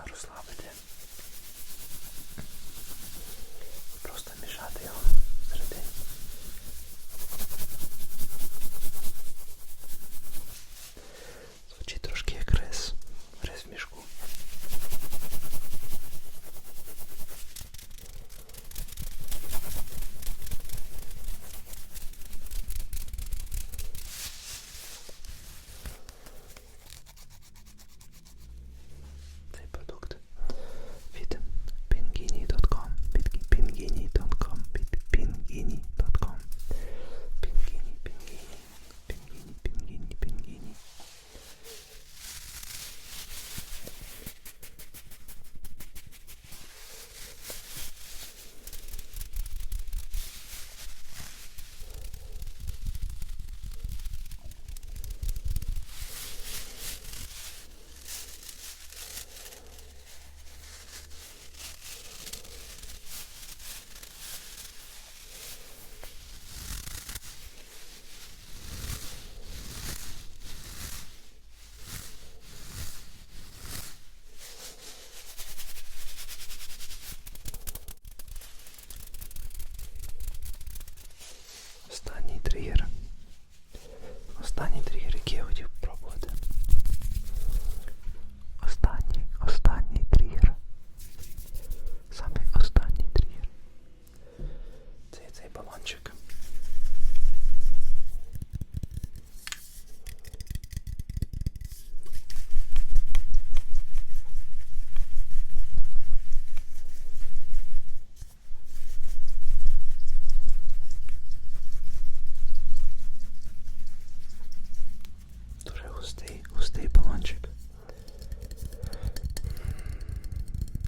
можна розслабити. Просто мішати його.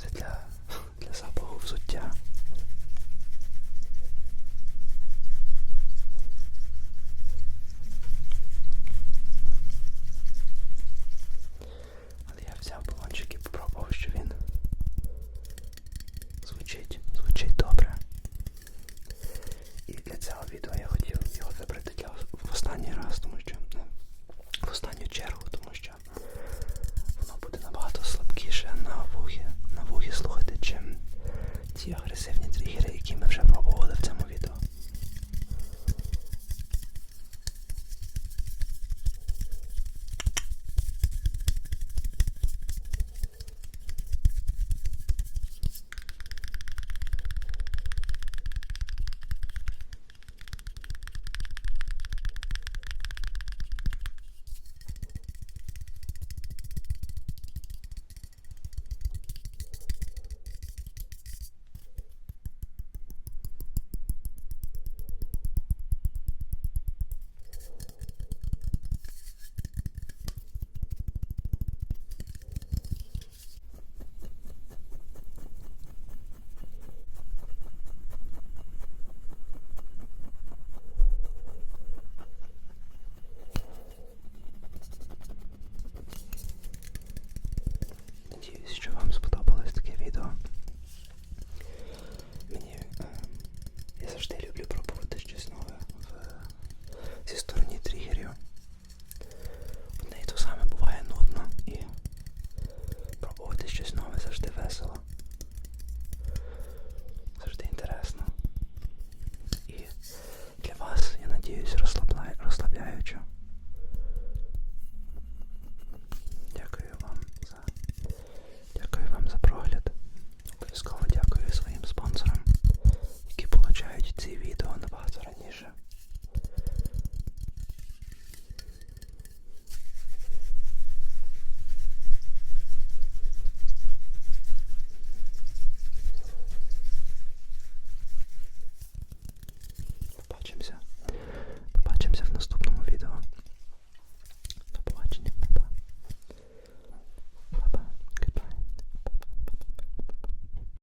Це для, для запаху взуття. senhoras e